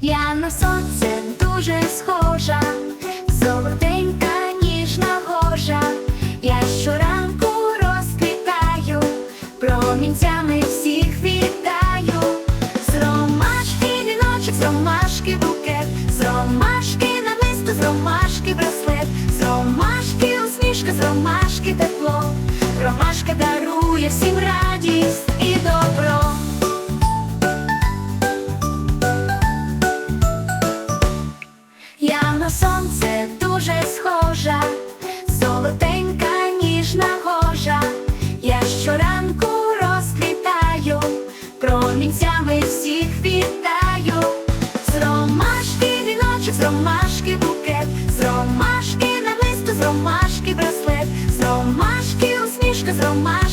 Я на сонце дуже схожа, золотенька ніжна гожа, я щоранку розквітаю, промінцями всіх вітаю, з ромашки віночок, з ромашки букет, з ромашки намисто, з ромашки браслет, з ромашки усмішка, з ромашки тепло, ромашка дарує всім радість. на сонце дуже схожа, золотенька ніжна гожа, я щоранку розквітаю, промінцями всіх вітаю, з ромашки віночок, з ромашки букет, з ромашки намисто, з ромашки браслет, з ромашки усмішка, з ромашки.